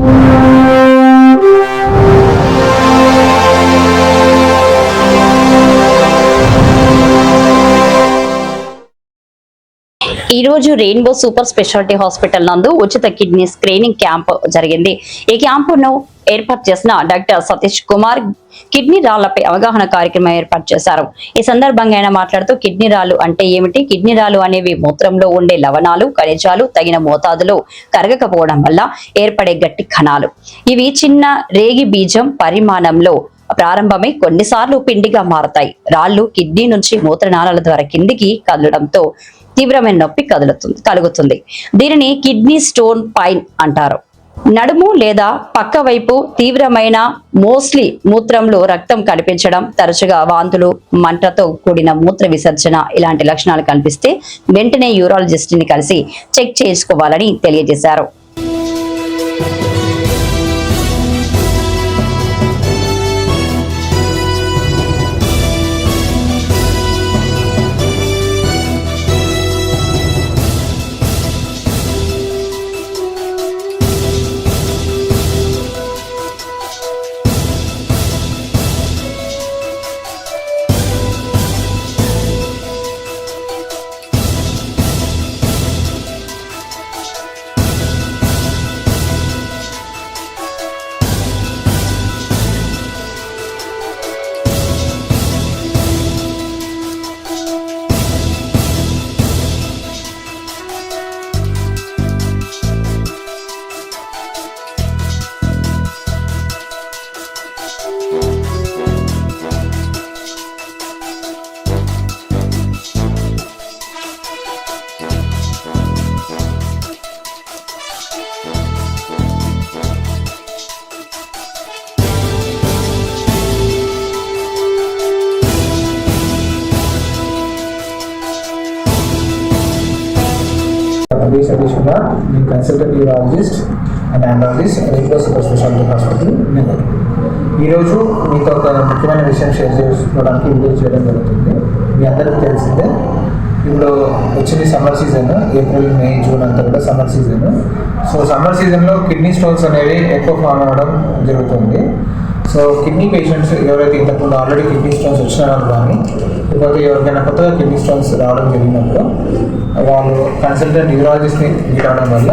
ఈ రోజు rainbow super speciality hospital నందు ఉచిత కిడ్నీ స్క్రీనింగ్ క్యాంప్ జరిగింది. ఈ క్యాంపును ఏర్పాటు చేసిన డాక్టర్ సతీష్ కుమార్ కిడ్నీ రాళ్ళపై అవగాహన కార్యక్రమం ఏర్పాటు చేశారు. ఈ సందర్భంగా ఆయన మాట్లాడుతూ కిడ్నీ రాళ్ళు అంటే ఏమిటి? కిడ్నీ రాళ్ళు అనేవి మూత్రంలో ఉండే లవణాలు ఖనిజాలు తగిన మోతాదులో కరగకపోవడం వల్ల ఏర్పడే గట్టి కణాలు. ఇవి చిన్న రేగి బీజం పరిమాణంలో ప్రారంభమై కొన్నిసార్లు పిండిగా మారతాయి. రాళ్ళు కిడ్నీ నుంచి మూత్రనాళాల ద్వారా కిందికి కదలడంతో తీవ్రమైన నొప్పి కదులుతుంది కలుగుతుంది. దీనిని కిడ్నీ స్టోన్ పైన్ అంటారు. నడుము లేదా పక్క వైపు తీవ్రమైన మోస్ట్లీ మూత్రంలో రక్తం కనిపించడం తరచుగా వాంతులు మంటతో కూడిన మూత్ర విసర్జన ఇలాంటి లక్షణాలు కనిపిస్తే వెంటనే యూరాలజిస్ట్ని కలిసి చెక్ చేసుకోవాలని తెలియజేశారు. వి సతీష్ కుమార్ నేను consultant urologist and andrologist regular super speciality hospital Nellore ఈరోజు మీతో ఒక ముఖ్యమైన విషయం షేర్ చేసుకోవడానికి వీడియో చేయడం జరుగుతుంది. మీ అందరికీ తెలిసిందే ఇప్పుడు వచ్చింది summer season April May June అంతా కూడా సమ్మర్ సీజన్ సో సమ్మర్ సీజన్లో కిడ్నీ స్టోన్స్ అనేవి ఎక్కువ ఫామ్ అవ్వడం జరుగుతుంది. సో కిడ్నీ పేషెంట్స్ ఎవరైతే ఇంతకుముందు ఆల్రెడీ కిడ్నీ స్టోన్స్ వచ్చినారో కానీ లేకపోతే ఎవరికైనా కొత్తగా కిడ్నీ స్టోన్స్ రావడం జరిగినప్పుడు వాళ్ళు కన్సల్టెంట్ న్యూరాలజిస్ట్ని మీట్ అవడం వల్ల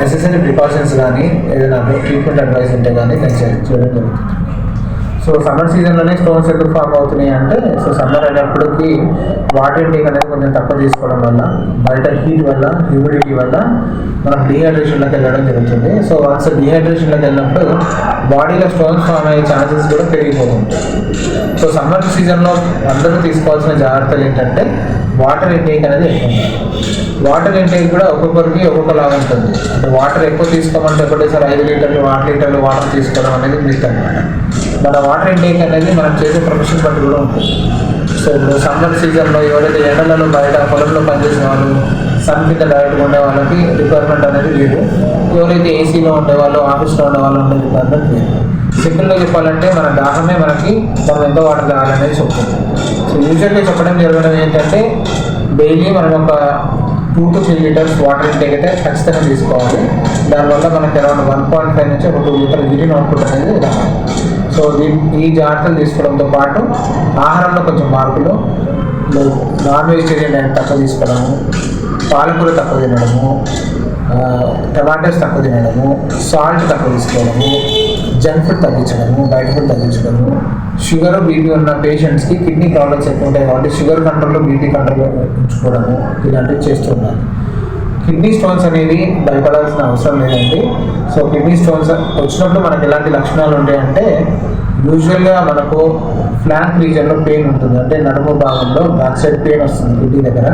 నెసెసరీ ప్రికాషన్స్ కానీ ఏదైనా ట్రీట్మెంట్ అడ్వైస్ ఉంటే కానీ నేను చేయడం జరుగుతుంది. సో సమ్మర్ సీజన్లోనే స్టోన్స్ ఎందుకు ఫామ్ అవుతున్నాయి అంటే సో సమ్మర్ అయినప్పటికీ వాటర్ ఇంటేక్ అనేది కొంచెం తక్కువ తీసుకోవడం వల్ల బయట హీట్ వల్ల హ్యూమిడిటీ వల్ల మనం డీహైడ్రేషన్లోకి వెళ్ళడం జరుగుతుంది. సో వన్స్ డీహైడ్రేషన్లోకి వెళ్ళినప్పుడు బాడీలో స్టోన్స్ ఫామ్ అయ్యే ఛాన్సెస్ కూడా పెరిగిపోతుంటాయి సో సమ్మర్ సీజన్లో అందరూ తీసుకోవాల్సిన జాగ్రత్తలు ఏంటంటే వాటర్ ఇంటేక్ అనేది ఎక్కువ. వాటర్ ఇంటేక్ కూడా ఒక్కొక్కరికి ఒక్కొక్కలాగా ఉంటుంది. అంటే వాటర్ ఎక్కువ తీసుకోమంటే ఒకటేసారి ఐదు లీటర్లు ఆరు లీటర్లు వాటర్ తీసుకోవడం అనేది మిస్ అనమాట మన వాటర్ ఇంటేక్ అనేది మనం చేసే ప్రొఫెషన్ బట్టి కూడా ఉంటుంది. సో ఇప్పుడు సమ్మర్ సీజన్లో ఎవరైతే ఎండలలో బయట పొలంలో పనిచేసిన వాళ్ళు సన్ కింద డైరెక్ట్గా ఉండే వాళ్ళకి రిక్వైర్మెంట్ అనేది లేదు. ఎవరైతే ఏసీలో ఉండే వాళ్ళు ఆఫీస్లో ఉండే వాళ్ళు ఉండే రిక్వైర్మెంట్ లేదు. సింపుల్గా చెప్పాలంటే మన దాహమే మనకి మనం ఎంత వాటర్ తాగాలనేది చెప్తుంది. సో యూజువల్గా చెప్పడం జరగడం ఏంటంటే డైలీ మనం ఒక two to three litres water intake అయితే ఖచ్చితంగా తీసుకోవాలి. దానివల్ల మనకి అరౌండ్ వన్ పాయింట్ ఫైవ్ నుంచి ఒక టూ లీటర్ యూరిన్ అవుట్పుట్ అనేది రావాలి. సో ఈ జాగ్రత్తలు తీసుకోవడంతో పాటు ఆహారంలో కొంచెం మార్పులు నాన్ వెజిటేరియన్ డైట్ తక్కువ తీసుకోవడము పాలకూర తక్కువ తినడము టమాటోస్ తక్కువ తినడము సాల్ట్ తక్కువ తీసుకోవడము జంక్ ఫుడ్ తగ్గించడము బయట ఫుడ్ తగ్గించడము షుగర్ బీపీ ఉన్న పేషెంట్స్కి కిడ్నీ ప్రాబ్లమ్స్ ఎక్కువ ఉంటాయి కాబట్టి షుగర్ కంట్రోల్లో బీపీ కంట్రోల్లో ఉంచుకోవడము ఇలాంటివి చేస్తున్నారు కిడ్నీ స్టోన్స్ అనేది భయపడాల్సిన అవసరం లేదండి. సో కిడ్నీ స్టోన్స్ వచ్చినప్పుడు మనకి ఎలాంటి లక్షణాలు ఉంటాయంటే యూజువల్గా మనకు ఫ్లాంక్ రీజన్లో పెయిన్ ఉంటుంది. అంటే నడుము భాగంలో బ్యాక్ సైడ్ పెయిన్ వస్తుంది కిడ్నీ దగ్గర.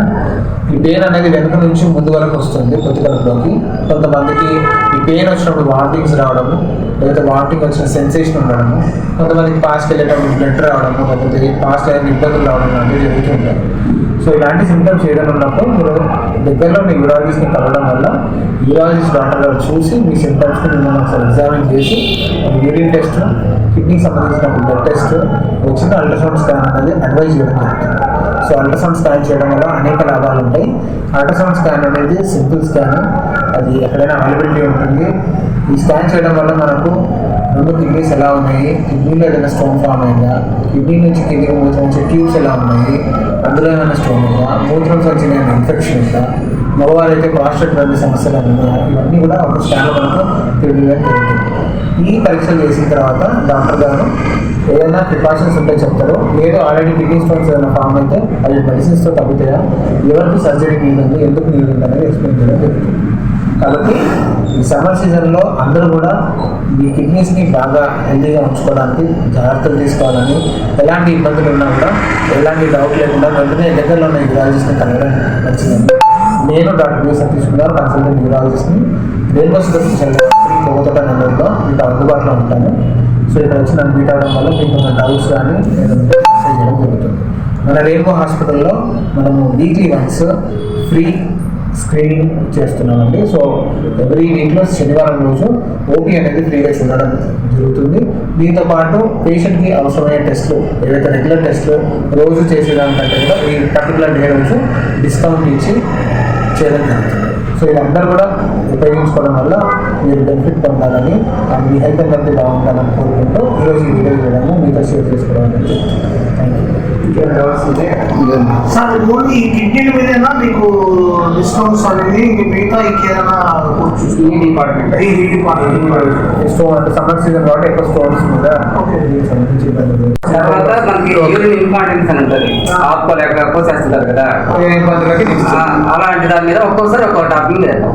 ఈ పెయిన్ అనేది వెనుక నుంచి ముందు వరకు వస్తుంది పొత్తికడుపులోకి కొంతమందికి ఈ పెయిన్ వచ్చినప్పుడు వామిటింగ్స్ రావడము లేకపోతే వామిటింగ్ వచ్చిన సెన్సేషన్ ఉండడము కొంతమందికి పాస్కి వెళ్ళేటప్పుడు బ్లడ్ రావడము లేకపోతే పాస్ట్ అయిన ఇబ్బందులు రావడం లాంటివి జరుగుతుంటాయి సో ఇలాంటి సిమ్టమ్స్ ఏదైనా ఉన్నప్పుడు మీరు దగ్గరలో మీ యూరాలజిస్ట్ని కలవడం వల్ల యూరాలజిస్ట్ డాక్టర్ గారు చూసి మీ సిమ్టమ్స్ని మిమ్మల్ని ఒకసారి ఎగ్జామిన్ చేసి యూరిన్ టెస్ట్ కిడ్నీకి సంబంధించిన బ్లడ్ టెస్ట్ వచ్చిన అల్ట్రాసౌండ్ స్కాన్ అనేది అడ్వైజ్ చేయడం జరుగుతుంది. సో అల్ట్రాసౌండ్ స్కాన్ చేయడం వల్ల అనేక లాభాలు ఉంటాయి. అల్ట్రాసౌండ్ స్కాన్ అనేది సింపుల్ స్కాన్ అది ఎక్కడైనా అవైలబిలిటీ ఉంటుంది. ఈ స్కాన్ చేయడం వల్ల మనకు రెండు కిడ్నీస్ ఎలా ఉన్నాయి? కిడ్నీలో ఏదైనా స్టోన్ ఫామ్ అయిందా? కిడ్నీ నుంచి కిడ్నీ మూత్రం వచ్చే ట్యూబ్స్ ఎలా ఉన్నాయి? అందులో ఏమైనా స్టోన్ ఉందా మూత్రం సంచిన ఏమైనా ఇన్ఫెక్షన్ ఉందా? మగవారైతే ప్రాస్టేట్ వ్యాధి సమస్యలు ఉన్నాయా? ఇవన్నీ కూడా ఒక స్కాన్ మనకు తెలియడం ఈ పరీక్షలు చేసిన తర్వాత డాక్టర్ గారు ఏదైనా ప్రికాషన్స్ ఉంటే చెప్తారు. లేదు ఆల్రెడీ కిడ్నీ స్టోన్స్ ఏదైనా ఫామ్ అయితే అవి మెడిసిన్స్తో తగ్గుతాయా? ఎవరికి సర్జరీ నీళ్ళు ఎందుకు నీళ్ళు ఉంది అనేది ఎక్స్ప్లెయిన్ చేయడం జరుగుతుంది. కాబట్టి ఈ సమ్మర్ సీజన్లో అందరూ కూడా మీ కిడ్నీస్ని బాగా హెల్దీగా ఉంచుకోవడానికి జాగ్రత్తలు తీసుకోవాలని ఎలాంటి ఇబ్బందులు ఉన్నా కూడా ఎలాంటి డౌట్ లేకుండా వెంటనే దగ్గరలో ఉన్న యూరాలజిస్ట్ని కలగడం మంచిదండి. నేను doctor B. Satish Kumar consultant యూరాలజిస్ట్ని Rainbow special కోతట నెంబర్లో మీకు అందుబాటులో ఉంటాను. సో ఇక్కడ వచ్చి నన్ను మీట్ అవ్వడం వల్ల మీకు డౌట్స్ కానీ నేను చేయడం జరుగుతుంది. మన రెయిన్బో హాస్పిటల్లో మనము వీక్లీ వన్స్ ఫ్రీ స్క్రీనింగ్ చేస్తున్నామండి. సో ఎవ్రీ వీక్లో శనివారం రోజు ఓపీ అనేది ఫ్రీగా చూడడం జరుగుతుంది. దీంతో పాటు పేషెంట్కి అవసరమైన టెస్ట్లు ఏవైతే రెగ్యులర్ టెస్ట్లు రోజు చేసేదానికంటే కూడా ఈ పర్టికులర్ డే రోజు డిస్కౌంట్ ఇచ్చి చేయడం జరుగుతుంది. సో ఇదందరూ కూడా ఉపయోగించుకోవడం వల్ల మీరు బెనిఫిట్ పొందాలని మీ హెల్త్ అనేది బాగుండాలని కోరుకుంటూ ఈరోజు ఈ వీడియో చేయడము మీతో షేర్ చేసుకోవడం అనేది సార్ ఓన్లీ ఈ కిడ్నీల మీదేనా మీకు డిస్కౌంట్స్ అనేది మిగతా ఇంకేదైనా ఈ డిపార్ట్మెంట్ ఈ డిపార్ట్మెంట్ స్టోన్ అంటే సమ్మర్ సీజన్ కాబట్టి ఎక్కువ స్టోన్స్ మీద తర్వాత మనకి యూరిన్ ఇంపార్టెన్స్ అని ఉంటుంది ఆపుకోలేక చేస్తుంటారు కదా అలాంటి దాని మీద ఒక్కోసారి ఒక్కో టాపిక్ చేద్దాం